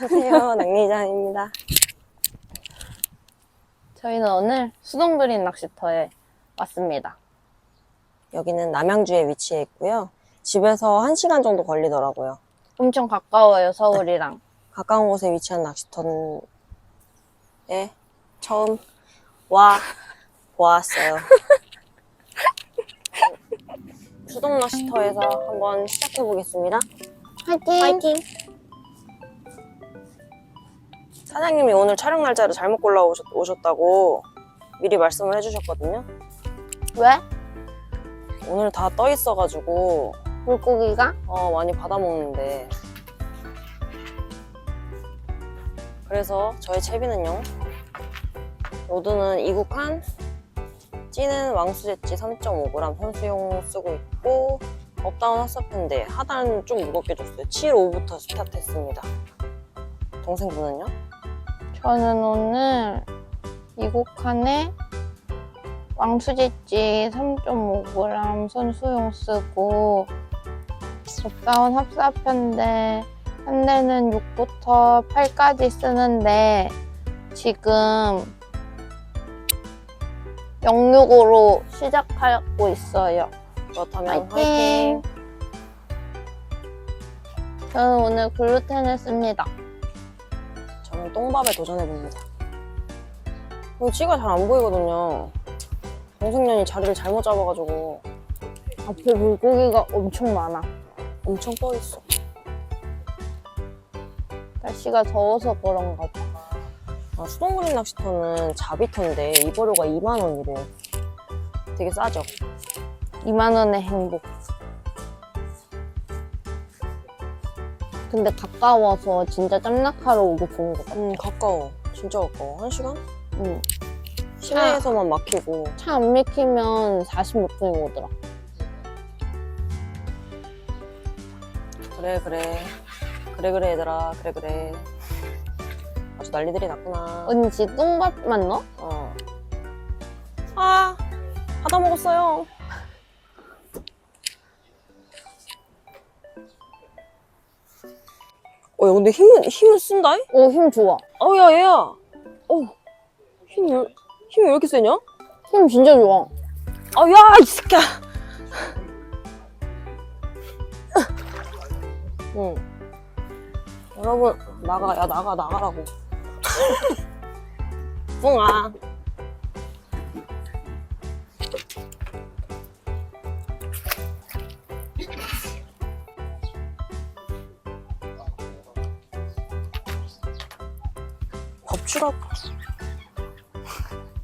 안녕하세요. 낭리장입니다. 저희는 오늘 수동그린 낚시터에 왔습니다. 여기는 남양주에 위치해 있고요. 집에서 1시간 정도 걸리더라고요. 엄청 가까워요, 서울이랑. 가까운 곳에 위치한 낚시터에 처음 와 보았어요. 수동 낚시터에서 한번 시작해 보겠습니다. 화이팅! 파이팅! 사장님이 오늘 촬영 날짜를 잘못 골라 오셨, 오셨다고 미리 말씀을 해주셨거든요. 왜? 오늘 다 떠 있어가지고 물고기가? 어, 많이 받아먹는데. 그래서 저의 채비는요. 로드는 이국한 찌는 왕수제찌 3.5g 선수용 쓰고 있고 업다운 핫서팬데 하단은 좀 무겁게 줬어요. 7.5부터 스타트했습니다. 동생분은요? 저는 오늘 이곡한에 왕수지찌 3.5g 선수용 쓰고 접다운 합사편데 한 대는 6부터 8까지 쓰는데 지금 06으로 시작하고 있어요. 그렇다면! 화이팅! 저는 오늘 글루텐을 씁니다. 저는 똥밥에 도전해봅니다. 이거 찌가 잘 안 보이거든요. 동생년이 자리를 잘못 잡아가지고 앞에 물고기가 엄청 많아. 엄청 떠 있어. 날씨가 더워서 그런가 봐. 아, 수동그린 낚시터는 자비터인데 입어료가 2만 원이래. 되게 싸죠? 2만 원의 행복. 근데 가까워서 진짜 짬낚하러 오기 좋은 것 같아. 음 가까워. 진짜 가까워. 한 시간? 응. 시내에서만 막히고. 차 안 막히면 40몇 분이 오더라. 그래 그래. 그래 그래 얘들아. 그래 그래. 아주 난리들이 났구나. 언니 지 똥밥만 넣어? 어. 아 받아 먹었어요. 야, 근데 힘은, 힘은 쓴다? 오, 힘 좋아. 어, 야, 얘야. 어, 힘이, 왜- 힘이 왜 이렇게 세냐? 힘 진짜 좋아. 아, 야, 이 새끼야. 응. 여러분, 나가, 야, 나가, 나가라고. 뿡아.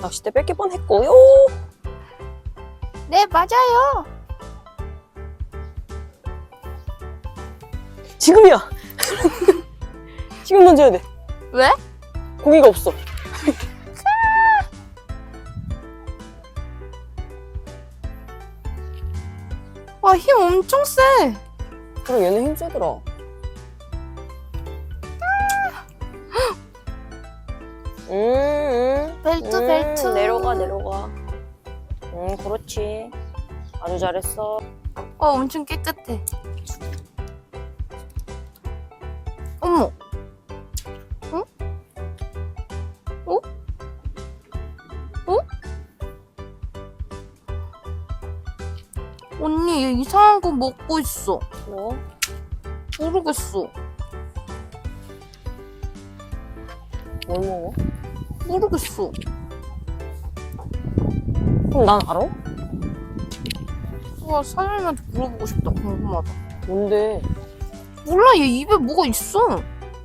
낚싯대 뺏길 뻔했고요. 네, 맞아요. 지금이야. 지금 던져야 돼. 왜? 고기가 없어. 와, 힘 엄청 세. 그럼 얘는 힘 세더라. 음, 음. 벨트, 음, 벨트. 내려가, 내려가. 음, 그렇지. 아주 잘했어. 어, 엄청 깨끗해. 어머. 응? 어? 어? 언니, 얘 이상한 거 먹고 있어. 뭐? 모르겠어. 뭘 먹어? 모르겠어. 그럼 난 알아? 와, 사장님한테 물어보고 싶다. 궁금하다. 뭔데? 몰라, 얘 입에 뭐가 있어.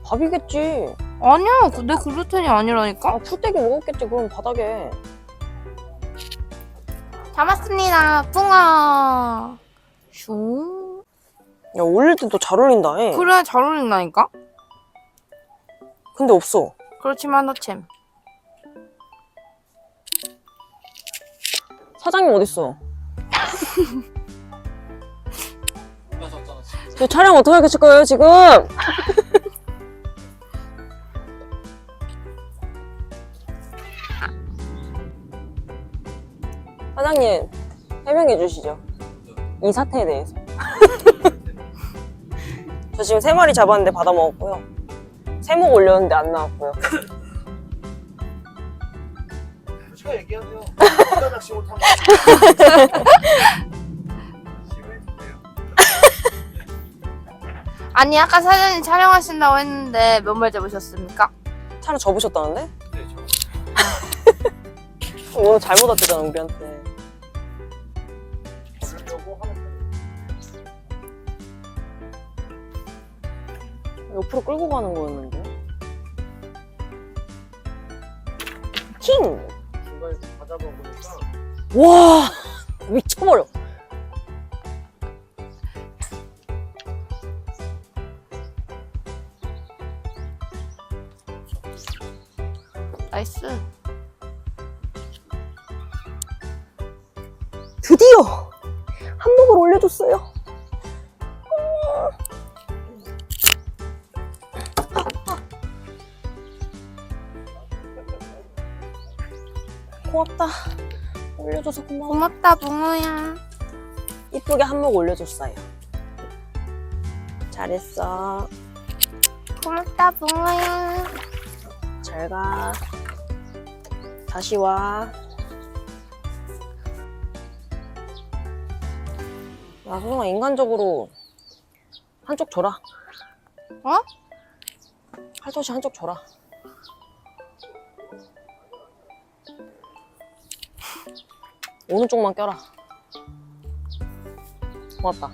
밥이겠지. 아니야, 그- 내 글루텐이 아니라니까. 아, 풀떼기 먹었겠지. 그럼 바닥에. 잡았습니다, 뿡아. 슝. 야, 올릴 때 또잘 어울린다, 해. 그래, 잘 어울린다니까? 근데 없어. 그렇지만 너챔. 사장님 어딨어? 저 촬영 어떻게 하실 거예요, 지금? 사장님, 해명해 주시죠. 이 사태에 대해서. 저 지금 세 마리 잡았는데 받아 먹었고요. 세목 올렸는데 안 나왔고요. 솔직하게 얘기하세요. 낚시 못한 거. 아니 아까 사장님 촬영하신다고 했는데 몇 마리 잡으셨습니까? 차를 접으셨다는데? 네, 저 오늘 잘못 왔대잖아, 우리한테. 하는. 옆으로 끌고 가는 거였는데. 킹! 와! 미쳐버려. 나이스. 드디어! 한몫을 올려줬어요. 고맙다. 올려줘서 고마워. 고맙다 붕어야. 이쁘게 한몫 올려줬어요. 잘했어. 고맙다 붕어야. 잘 가. 다시 와. 야, 소정아, 인간적으로 한쪽 줘라. 어? 팔토시 한쪽 줘라. 오른쪽만 껴라. 고맙다.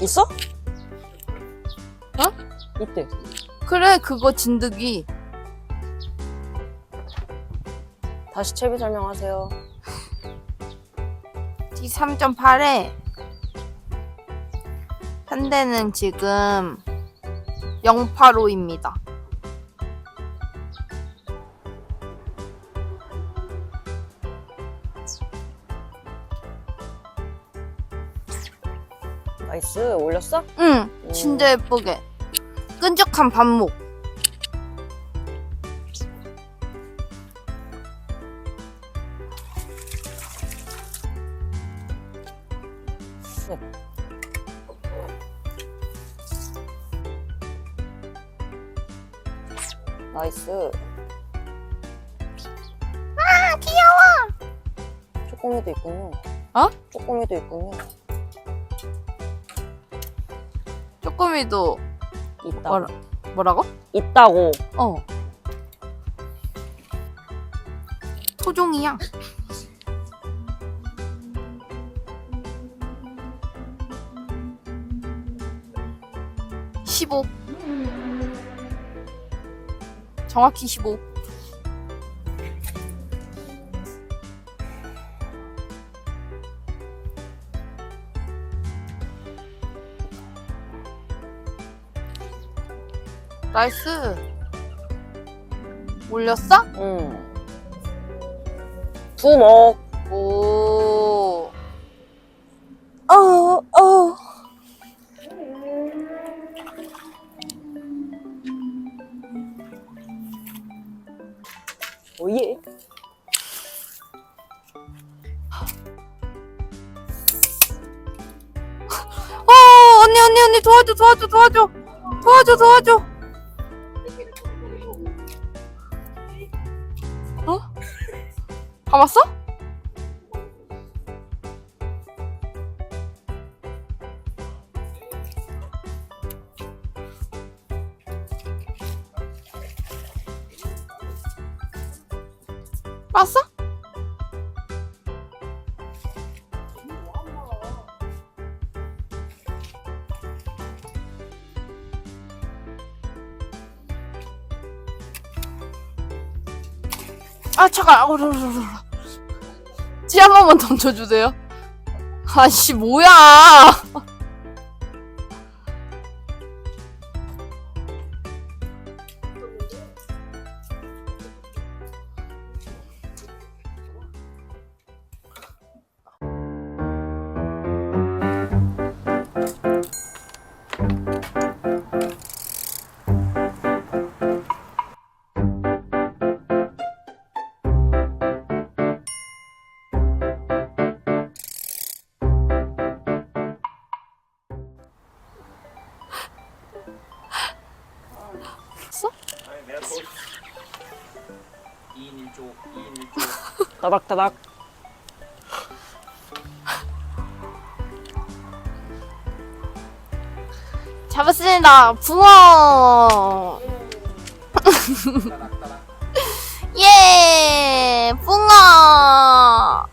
있어? 어? 있대. 그래 그거 진드기. 다시 채비 설명하세요. D3.8에 현대는 지금 085입니다. 나이스. 올렸어? 응, 진짜 예쁘게. 끈적한 반목. 나이스. 아, 귀여워! 쪼꼬미도 있군요. 어? 쪼꼬미도 있군요. 쪼꼬미도 있다. 뭐라, 뭐라고? 있다고. 어. 토종이야. (15) 정확히 (15) 나이스 올렸어? 응. 두목. 오. 어, 어. 오예. 어, 언니, 언니, 언니, 도와줘, 도와줘, 도와줘. 도와줘, 도와줘. 감았어? 봤어? 아 잠깐 어러 러러러 찌한 번만 던져주세요. 아씨 뭐야 2인 1조 따닥따닥. 잡았습니다. 붕어. 예, 붕어.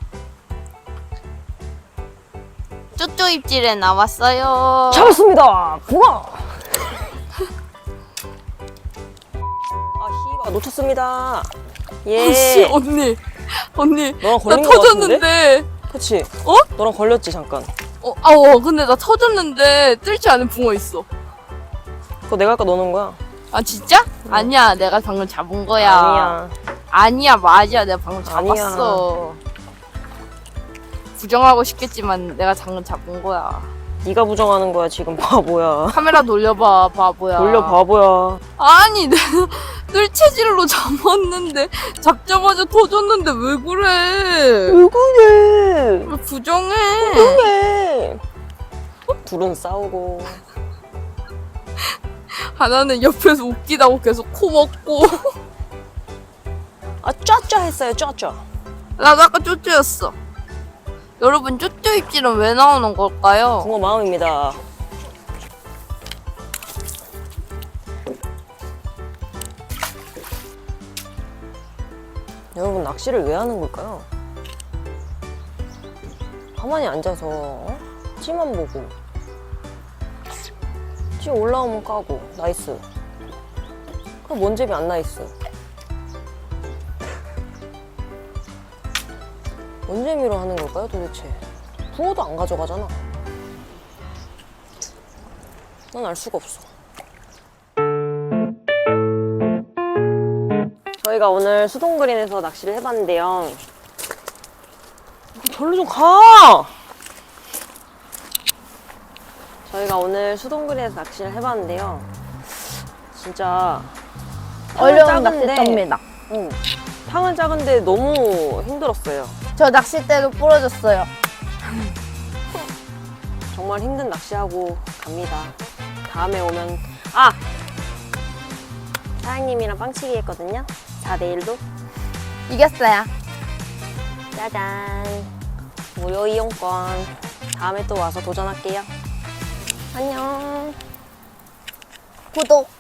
쪼쪼 입질에 나왔어요. 잡았습니다. 붕어. 아 희가 놓쳤습니다. 예. 씨, 언니, 언니, 너랑 나 걸린 거? 터졌는데. 그치? 어? 너랑 걸렸지 잠깐. 어, 아, 어, 근데 나 터졌는데 뜰지 않은 붕어 있어. 그거 내가 아까 넣는 거야. 아 진짜? 아니야, 내가 방금 잡은 거야. 아니야. 아니야, 맞아, 내가 방금 아니야. 잡았어. 부정하고 싶겠지만 내가 방금 잡은 거야. 네가 부정하는 거야 지금 바보야. 카메라 돌려봐, 바보야. 돌려 바보야. 아니, 내가 뜰채질로 잡았는데 잡자마자 터졌는데 왜 그래? 왜 그래? 왜 부정해? 그래. 둘은 싸우고. 하나는 옆에서 웃기다고 계속 코 먹고. 아 쩌쩌 했어요 쩌쩌. 나도 아까 쪼쪼였어. 여러분, 쪼쪼 입질은 왜 나오는 걸까요? 붕어 마음입니다. 여러분 낚시를 왜 하는 걸까요? 가만히 앉아서 어? 찌만 보고 찌 올라오면 까고 나이스 그럼 뭔 재미 안 나이스 뭔 재미로 하는 걸까요 도대체 붕어도 안 가져가잖아 난 알 수가 없어. 저희가 오늘 수동그린에서 낚시를 해봤는데요. 절로 좀 가! 저희가 오늘 수동그린에서 낚시를 해봤는데요. 진짜 어려운 작은데- 낚싯대입니다. 응. 탕은 작은데 너무 힘들었어요. 저 낚싯대도 부러졌어요. 정말 힘든 낚시하고 갑니다. 다음에 오면 아 사장님이랑 빵치기 했거든요. 4대 1로 이겼어요. 짜잔 무료 이용권. 다음에 또 와서 도전할게요. 안녕. 구독.